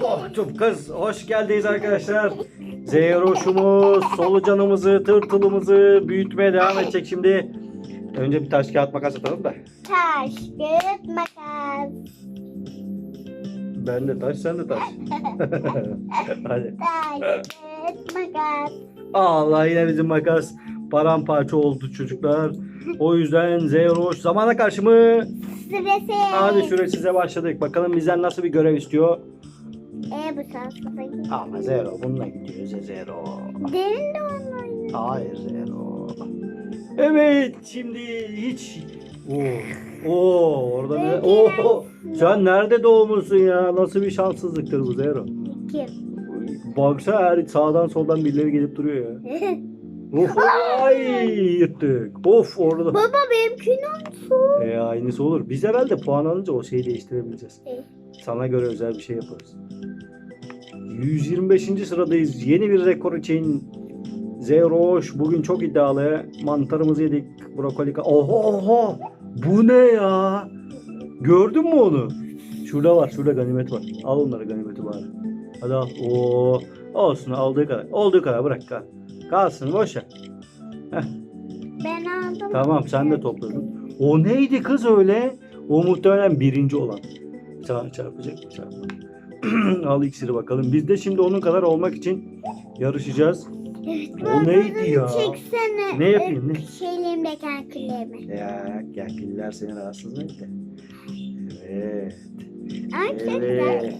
Korktum kız. Hoş geldiniz arkadaşlar. Zeroşumuz, solucanımızı, tırtılımızı büyütmeye devam edecek şimdi. Önce bir taş kağıt makas atalım da. Taş, kağıt, makas. Ben de taş, sen de taş. Hadi. Taş, kağıt, makas. Allah yine bizim makas paramparça oldu çocuklar. O yüzden Zeroş zamana karşı mı? Sırası. Hadi süre size başladık. Bakalım bizden nasıl bir görev istiyor. E bu gibi. Ama Zero bununla gidiyoruz ya Zero. Derin de online. Hayır Zero. Evet şimdi hiç Oo, oo orada ne? Oo, sen nerede doğmuşsun ya? Nasıl bir şanssızlıktır bu Zero? Kim? Baksana her sağdan soldan birileri gelip duruyor ya. Of ay yırttık. Of orada. Baba benimki nasıl? E, aynısı olur. Biz herhalde puan alınca o şeyi değiştirebileceğiz. E, Sana göre özel bir şey yaparız. 125. sıradayız. Yeni bir rekor için Zeroş bugün çok iddialı. Mantarımızı yedik. Brokoli. ka- Oho oho. Bu ne ya? Gördün mü onu? Şurada var. Şurada ganimet var. Al onları ganimeti bari. Hadi al. Oo. Olsun aldığı kadar. Olduğu kadar bırak. Kal. Kalsın boş ver. Ben aldım. Tamam sen de topladın. O neydi kız öyle? O muhtemelen birinci olan. Çar çarpacak mı çarpma. Al iksiri bakalım. Biz de şimdi onun kadar olmak için yarışacağız. Evet, O neydi ya? Çeksene. Ne yapayım, ne? e, Şeylerimdeki küllerimi. Ya gel piller seni rahatsız mı etti? Evet. Ay. Evet.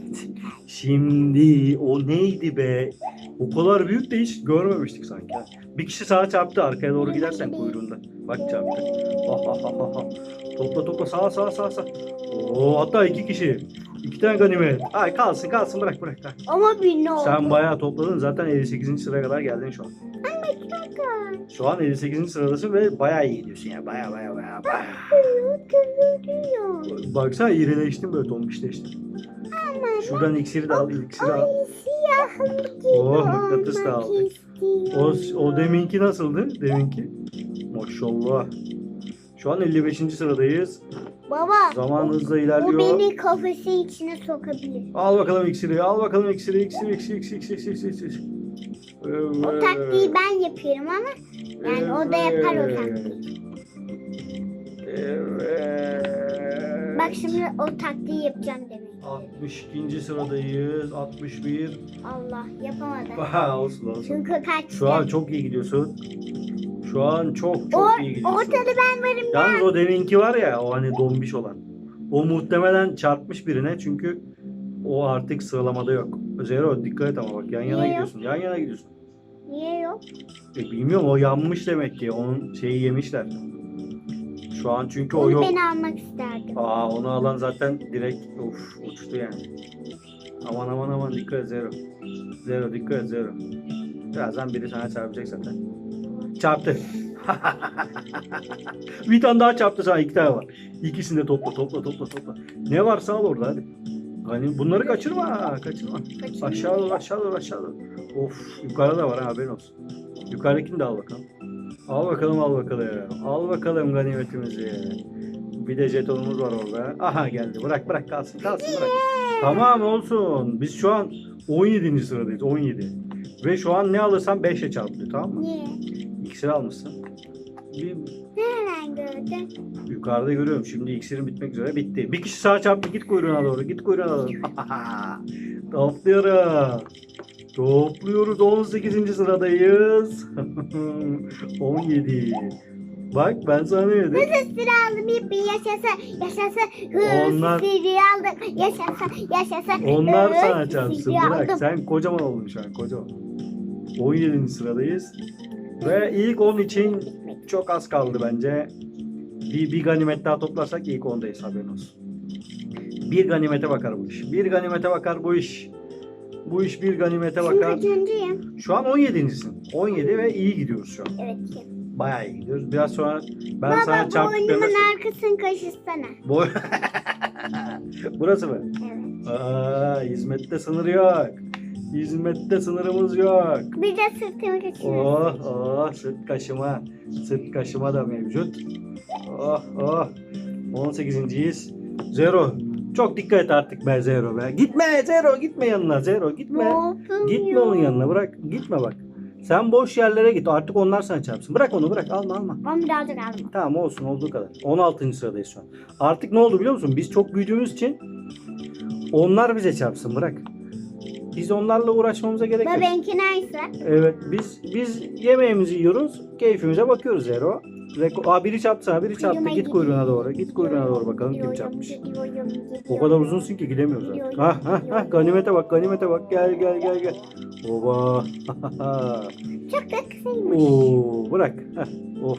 Şimdi o neydi be? O kadar büyük de hiç görmemiştik sanki. Bir kişi sağa çarptı arkaya doğru gidersen kuyruğunda. Bak çarptı. Ha, ha, ha, ha, ha. Topla topla sağa sağa sağa sağa. Oo, hatta iki kişi. İki tane ganimet. Ay kalsın kalsın bırak bırak. bırak. Ama bir ne oldu? Sen bayağı topladın zaten 58. sıraya kadar geldin şu an. Bakın. Şu an 58. sıradasın ve bayağı iyi gidiyorsun ya. Bayağı bayağı bayağı bayağı. Baksana irileştin böyle tombişleştin. Şuradan iksiri de al, iksiri al. Oh, mıknatıs da aldık. O, o deminki nasıldı? Deminki. Maşallah. Şu an 55. sıradayız. Baba. Zaman hızla O ilerliyor. beni kafesi içine sokabilir. Al bakalım iksiri. Al bakalım iksiri. İksir, iksir, iksir, iksir, iksir, iksir. Evet. O taktiği ben yapıyorum ama yani o da yapar o taktiği. Evet. Bak şimdi o taktiği yapacağım demek. 62. sıradayız. 61. Allah yapamadım. Aha, olsun olsun. Çünkü kaç. Şu an çok iyi gidiyorsun. Şu an çok çok o, iyi gidiyorsun. ortada ben varım ya. Yalnız o deminki var ya o hani dombiş olan. O muhtemelen çarpmış birine çünkü o artık sıralamada yok. Zero dikkat et ama bak yan yana Niye gidiyorsun. Yan yana gidiyorsun. Niye yok? E, bilmiyorum o yanmış demek ki. Onun şeyi yemişler. Şu an çünkü o Onu yok. ben almak isterdim. Aa onu alan zaten direkt of uçtu yani. Aman aman aman dikkat et Zero. Zero dikkat et Zero. Birazdan biri sana çarpacak zaten. Çarptı. bir tane daha çarptı sana iki tane var. İkisini de topla topla topla topla. Ne varsa al orada hadi. Hani bunları kaçırma ha, kaçırma. Aşağı doğru aşağı doğru aşağı doğru. Of yukarıda da var ha haberin olsun. Yukarıdakini de al bakalım. Al bakalım al bakalım. Al bakalım ganimetimizi. Bir de jetonumuz var orada. Aha geldi. Bırak bırak kalsın kalsın bırak. Tamam olsun. Biz şu an 17. sıradayız. 17. Ve şu an ne alırsan 5'e çarpılıyor tamam mı? Niye? İksir almışsın. Bir Nereden gördün? yukarıda görüyorum. Şimdi iksirin bitmek üzere. Bitti. Bir kişi sağa çarptı. Git kuyruğuna doğru. Git kuyruğuna doğru. Topluyoruz. Topluyoruz. 18. sıradayız. 17. Bak ben sana ne dedim? Nasıl sıra aldım bir bir yaşasın yaşasın. Onlar- Sıra aldım yaşasın yaşasın. Onlar Hı, sana sıra çarpsın. Bırak aldım. sen kocaman oldun şu an kocaman. 17. sıradayız. Ve ilk 10 için çok az kaldı bence. Bir, bir ganimet daha toplarsak ilk 10'dayız haberin olsun. Bir ganimete bakar bu iş. Bir ganimete bakar bu iş. Bu iş bir ganimete bakar. kaçıncıyım? Şu an 17.sin. 17 ve iyi gidiyoruz şu an. Evet. Bayağı iyi gidiyoruz. Biraz sonra ben sana Baba çarptıklarına... boynumun arkasını kaşısana. Boy... Burası mı? Evet. Aa, hizmette sınır yok. Hizmette sınırımız yok. Bir de sırtımı kaşısana. Oh oh sırt kaşıma. Sırt kaşıma da mevcut. Oh oh. 18.yiz. Zero. Çok dikkat et artık be Zero be. Gitme Zero gitme yanına Zero gitme. Gitme onun yanına bırak. Gitme bak. Sen boş yerlere git. Artık onlar sana çarpsın. Bırak onu bırak. Alma alma. Ben birazcık aldım. Tamam olsun olduğu kadar. 16. sıradayız şu an. Artık ne oldu biliyor musun? Biz çok büyüdüğümüz için onlar bize çarpsın. Bırak. Biz onlarla uğraşmamıza gerek yok. Benimki neyse. Evet biz biz yemeğimizi yiyoruz. Keyfimize bakıyoruz Zero. Reko Aa, biri çarptı sana. Biri çarptı. Git kuyruğuna doğru. Git kuyruğuna doğru bakalım kim çarpmış. O kadar uzunsun ki gidemiyoruz artık. Ha ha ha ganimete bak ganimete bak. Gel gel gel gel. Oba. Çok da kısaymış. Oo, bırak. Heh, of.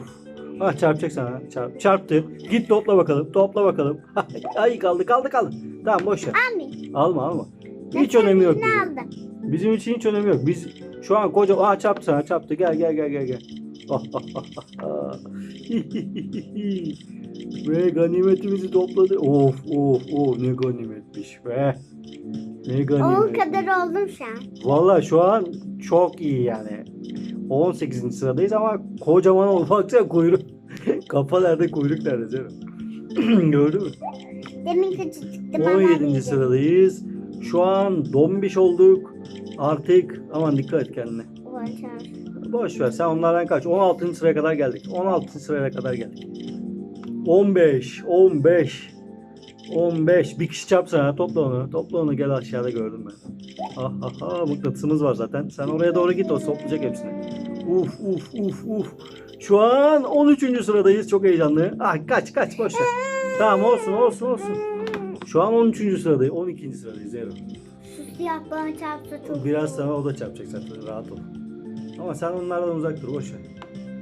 Ah çarpacak sana. Çarp, çarptı. Git topla bakalım. Topla bakalım. Ay kaldı kaldı kaldı. Tamam boş ver. Abi. Alma alma. Hiç önemi yok bizim. aldım? Bizim için hiç önemi yok. Biz şu an koca... Aa çarptı sana çarptı. Gel gel gel gel gel. Ve ganimetimizi topladı. Of of of ne ganimetmiş be. Ne ganimet. kadar oldum şu an. Valla şu an çok iyi yani. 18. sıradayız ama kocaman ol. Baksana kuyruk. Kafa nerede kuyruk nerede canım. Gördün mü? Demin küçücüktü. baba 17. büyüdü. sıradayız. Şu an dombiş olduk. Artık aman dikkat et kendine. O çağır. Boş ver sen onlardan kaç. 16. sıraya kadar geldik. 16. sıraya kadar geldik. 15, 15, 15. Bir kişi çarpsana topla onu. Topla onu gel aşağıda gördüm ben. Ah ah ah mıknatısımız var zaten. Sen oraya doğru git o toplayacak hepsini. Uf uf uf uf. Şu an 13. sıradayız. Çok heyecanlı. Ah kaç kaç boş ver. Tamam olsun olsun olsun. Şu an 13. sıradayız. 12. sıradayız. Şu siyah bana çarpsa çok Biraz sonra o da çarpacak zaten rahat ol. Ama sen onlardan uzak dur boş ver.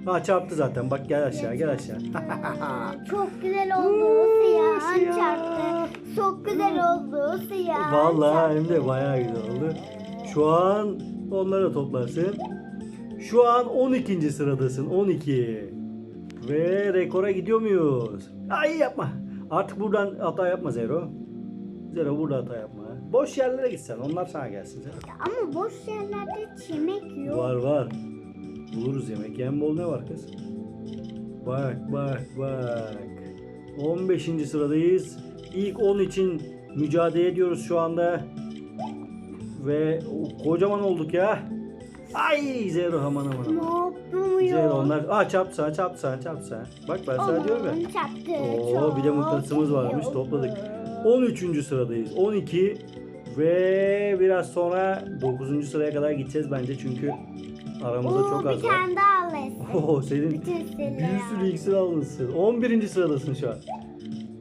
Ha çarptı zaten bak gel aşağı gel aşağı. Çok güzel oldu siyah siyah. çarptı. Çok güzel oldu siyah. Vallahi hem de bayağı güzel oldu. Şu an onları da toplarsın. Şu an 12. sıradasın 12. Ve rekora gidiyor muyuz? Ay yapma. Artık buradan hata yapma Zero. Zero burada hata yapma. Boş yerlere gitsen onlar sana gelsin Zero. Ama boş yerlerde yemek yok. Var var. Buluruz yemek. Yem bol ne var kız? Bak bak bak. 15. sıradayız. İlk 10 için mücadele ediyoruz şu anda. Ve kocaman olduk ya. Ay zero aman aman Ne aman. yapıyor? Zero onlar. Aa çarptı sana çarptı sana çarptı sana. Bak ben sana diyorum ya. Çarptı. Oo, bir de mıknatısımız varmış, topladık. 13. sıradayız. 12 ve biraz sonra 9. sıraya kadar gideceğiz bence çünkü aramızda Oo, çok bir az var. tane daha alırsın. Oo, senin bir sürü iksir almışsın. 11. sıradasın şu an.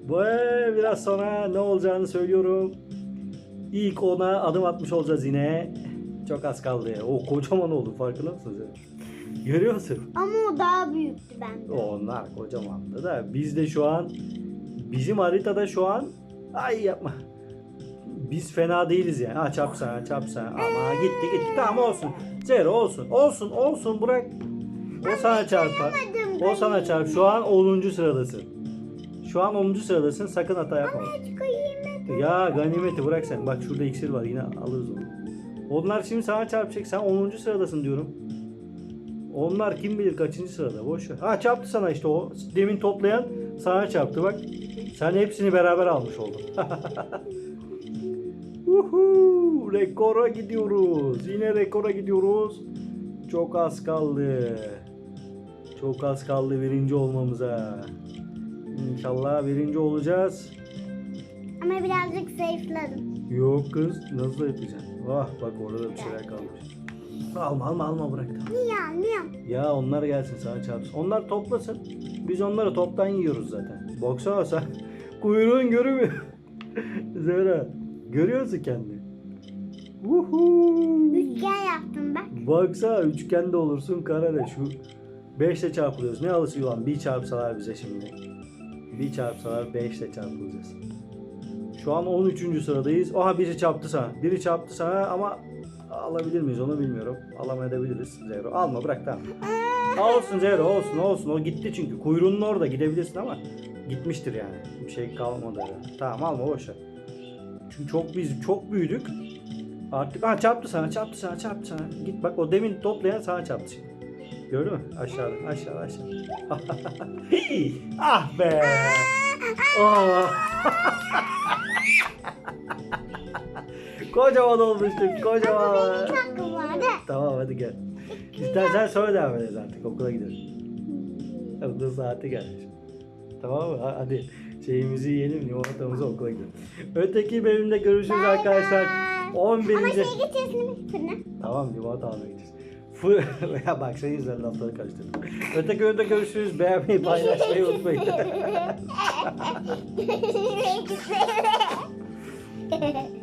Ve biraz sonra ne olacağını söylüyorum. İlk 10'a adım atmış olacağız yine. Çok az kaldı. O kocaman oldu farkında mısın sen? Görüyor musun? Ama o daha büyüktü benden. Onlar kocamandı da biz de şu an bizim haritada şu an ay yapma. Biz fena değiliz yani. Ha çarpsana çarpsana ama gitti gitti tamam olsun. Zero olsun olsun olsun bırak. O sana çarpar. O sana çarp. Şu an 10. sıradasın. Şu an 10. sıradasın. Sakın hata yapma. Hiç koyayım Ya ganimeti bırak sen. Bak şurada iksir var yine alırız onu. Onlar şimdi sana çarpacak. Sen 10. sıradasın diyorum. Onlar kim bilir kaçıncı sırada. Boş ver. Ha çarptı sana işte o. Demin toplayan sana çarptı bak. Sen hepsini beraber almış oldun. Uhu, rekora gidiyoruz. Yine rekora gidiyoruz. Çok az kaldı. Çok az kaldı birinci olmamıza. İnşallah birinci olacağız. Ama birazcık zayıfladım. Yok kız nasıl yapacaksın? Ah bak orada da bir şeyler kalmış. Alma alma alma bırak. Niye niye? Ya onlar gelsin sana çarpsın. Onlar toplasın. Biz onları toptan yiyoruz zaten. Baksana sen kuyruğun görünmüyor. Zehra görüyorsun kendini. Uhu. Üçgen yaptım bak. Baksana üçgende olursun karede şu 5 ile çarpılıyoruz. Ne alışıyor lan? Bir çarpsalar bize şimdi. Bir çarpsalar 5 ile çarpılacağız. Şu an 13. sıradayız. Oha biri çarptı sana. Biri çarptı sana ama alabilir miyiz onu bilmiyorum. Alamayabiliriz Zero. Alma bırak tamam. Olsun Zero olsun olsun. O gitti çünkü. Kuyruğunun orada gidebilirsin ama gitmiştir yani. Bir şey kalmadı. Tamam alma boş ver. Çünkü çok biz çok büyüdük. Artık ha çarptı sana çarptı sana çarptı sana. Git bak o demin toplayan sana çarptı şimdi. Gördün mü? Aşağıda aşağı aşağı. ah be. Oh. Kocaman olmuştuk kocaman. Benim hakkım vardı. Tamam hadi gel. İstersen sonra devam ederiz artık okula gidelim. Okul saati gelmiş. Tamam mı? Ha- Hadi şeyimizi yiyelim limonatamızı okula gidelim. Öteki bölümde görüşürüz arkadaşlar. bay. 11. Ama şey fırına. Tamam limonata almaya gideceğiz. Ya bak senin yüzünden lafları karıştırdım. Öteki bölümde görüşürüz. Beğenmeyi paylaşmayı unutmayın.